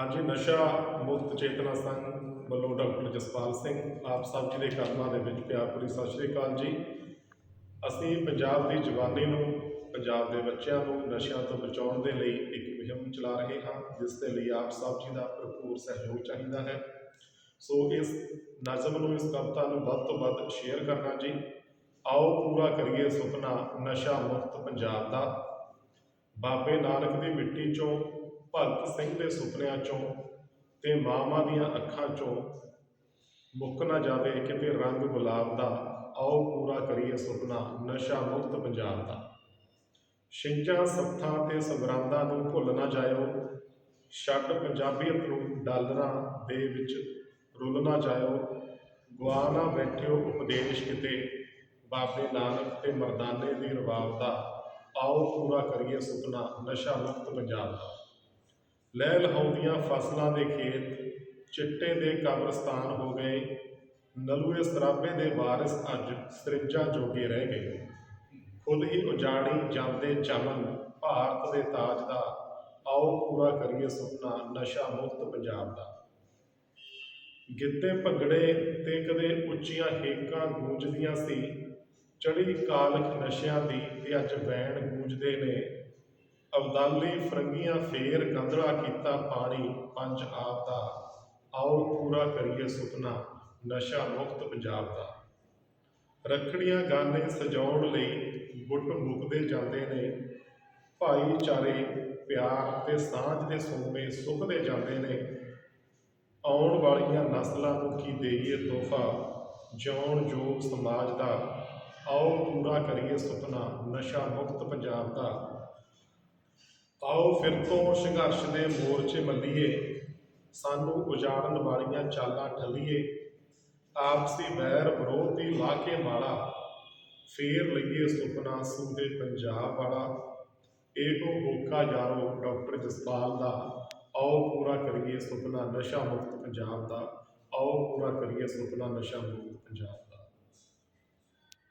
ਹਾਂਜੀ, ਨਸ਼ਾ ਮੁਕਤ ਚੇਤਨਾ ਸੰਘ ਵੱਲੋਂ ਡਾਕਟਰ ਜਸਪਾਲ ਸਿੰਘ, ਆਪ ਸਭ ਜੀ ਦੇ ਕਦਮਾਂ ਦੇ ਵਿੱਚ ਪਿਆਰ ਭਰੀ ਸਤਿ ਸ਼੍ਰੀ ਅਕਾਲ ਜੀ। ਅਸੀਂ ਪੰਜਾਬ ਦੀ ਜਵਾਨੀ ਨੂੰ, ਪੰਜਾਬ ਦੇ ਬੱਚਿਆਂ ਨੂੰ ਨਸ਼ਿਆਂ ਤੋਂ ਬਚਾਉਣ ਦੇ ਲਈ ਇੱਕ ਮੁਹਿੰਮ ਚਲਾ ਰਹੇ ਹਾਂ, ਜਿਸ ਦੇ ਲਈ ਆਪ ਸਭ ਜੀ ਦਾ ਭਰਪੂਰ ਸਹਿਯੋਗ ਚਾਹੀਦਾ ਹੈ। ਸੋ ਇਸ ਨਜ਼ਮ ਨੂੰ, ਇਸ ਕਵਿਤਾ ਨੂੰ ਵੱਧ ਤੋਂ ਵੱਧ ਸ਼ੇਅਰ ਕਰਨਾ ਜੀ। ਆਓ ਪੂਰਾ ਕਰੀਏ ਸੁਪਨਾ ਨਸ਼ਾ ਮੁਕਤ ਪੰਜਾਬ ਦਾ। ਬਾਬੇ ਨਾਨਕ ਦੀ ਮਿੱਟੀ ਚੋਂ ਭਗਤ ਸਿੰਘ ਦੇ ਸੁਪਨਿਆਂ ਚੋਂ ਤੇ ਮਾਵਾਂ ਦੀਆਂ ਅੱਖਾਂ ਚੋਂ ਮੁੱਕ ਨਾ ਜਾਵੇ, ਕਿਤੇ ਰੰਗ ਗੁਲਾਬ ਦਾ, ਆਓ ਪੂਰਾ ਕਰੀਏ ਸੁਪਨਾ, ਨਸ਼ਾ ਮੁਕਤ ਪੰਜਾਬ ਦਾ। ਛਿੰਝਾਂ, ਸੱਥਾਂ ਤੇ ਸੰਗਰਾਂਦਾਂ ਨੂੰ ਭੁੱਲ ਨਾ ਜਾਇਓ। ਛੱਡ ਪੰਜਾਬੀਅਤ ਨੂੰ ਡਾਲਰਾਂ ਦੇ ਵਿੱਚ ਰੁੱਲ ਨਾ ਜਾਇਓ। ਗਵਾ ਨਾ ਬੈਠਿਓ ਉਪਦੇਸ਼ ਕਿਤੇ, ਬਾਬੇ ਨਾਨਕ ਤੇ ਮਰਦਾਨੇ ਦੀ ਰਵਾਬ ਦਾ। ਆਓ ਪੂਰਾ ਕਰੀਏ ਸੁਪਨਾ, ਨਸ਼ਾ ਮੁਕਤ ਪੰਜਾਬ ਦਾ। ਲੈ ਲਹਾਉਂਦੀਆਂ ਫਸਲਾਂ ਦੇ ਖੇਤ, ਚਿੱਟੇ ਦੇ ਕਬਰਸਤਾਨ ਹੋ ਗਏ। ਨਲੂਏ ਸਰਾਬੇ ਦੇ ਵਾਰਿਸ ਅੱਜ ਸਰਿੰਜਾਂ ਜੋਗੇ ਰਹਿ ਗਏ। ਖੁਦ ਹੀ ਉਜਾੜੀ ਜਾਂਦੇ ਚਮਨ, ਭਾਰਤ ਦੇ ਤਾਜ ਦਾ। ਆਓ ਪੂਰਾ ਕਰੀਏ ਸੁਪਨਾ ਨਸ਼ਾ ਮੁਕਤ ਪੰਜਾਬ ਦਾ। ਗਿੱਤੇ ਭੰਗੜੇ ਤੇ ਕਦੇ ਉੱਚੀਆਂ ਹੇਕਾਂ ਗੂੰਜਦੀਆਂ ਸੀ। ਚੜੀ ਕਾਲਖ ਨਸ਼ਿਆਂ ਦੀ ਤੇ ਅੱਜ ਵੈਣ ਗੂੰਜਦੇ ਨੇ। ਅਬਦਾਲੀ ਫਰੰਗੀਆਂ ਫੇਰ ਗੰਧਲਾ ਕੀਤਾ ਪਾਣੀ, ਪੰਜ ਆਪ ਦਾ। ਆਓ ਪੂਰਾ ਕਰੀਏ ਸੁਪਨਾ, ਨਸ਼ਾ ਮੁਕਤ ਪੰਜਾਬ ਦਾ। ਰੱਖੜੀਆਂ ਗਾਨੇ ਸਜਾਉਣ ਲਈ ਗੁੱਟ ਮੁਕਦੇ ਜਾਂਦੇ ਨੇ। ਭਾਈਚਾਰੇ, ਪਿਆਰ ਤੇ ਸਾਂਝ ਦੇ ਸੋਮੇ ਸੁੱਕਦੇ ਜਾਂਦੇ ਨੇ। ਆਉਣ ਵਾਲੀਆਂ ਨਸਲਾਂ ਨੂੰ ਕੀ ਦੇਈਏ ਤੋਹਫਾ? ਜਿਉਣ ਯੋਗ ਸਮਾਜ ਦਾ। ਆਓ ਪੂਰਾ ਕਰੀਏ ਸੁਪਨਾ, ਨਸ਼ਾ ਮੁਕਤ ਪੰਜਾਬ ਦਾ। ਆਓ ਫਿਰ ਤੋਂ ਸੰਘਰਸ਼ ਦੇ ਮੋਰਚੇ ਮੱਲੀਏ ਸਾਨੂੰ ਉਜਾੜਨ ਵਾਲੀਆਂ ਚਾਲਾਂ ਠੱਲੀਏ। ਆਪਸੀ ਵੈਰ ਵਿਰੋਧ ਦੀ ਲਾ ਕੇ ਮਾਲਾ, ਫੇਰ ਲਈਏ ਸੁਪਨਾ ਸੂਦੇ ਪੰਜਾਬ ਵਾਲਾ। ਇਹੋ ਹੋਕਾ ਯਾਰੋ ਡਾਕਟਰ ਜਸਪਾਲ ਦਾ, ਆਓ ਪੂਰਾ ਕਰੀਏ ਸੁਪਨਾ ਨਸ਼ਾ ਮੁਕਤ ਪੰਜਾਬ ਦਾ, ਆਓ ਪੂਰਾ ਕਰੀਏ ਸੁਪਨਾ ਨਸ਼ਾ ਮੁਕਤ ਪੰਜਾਬ ਦਾ।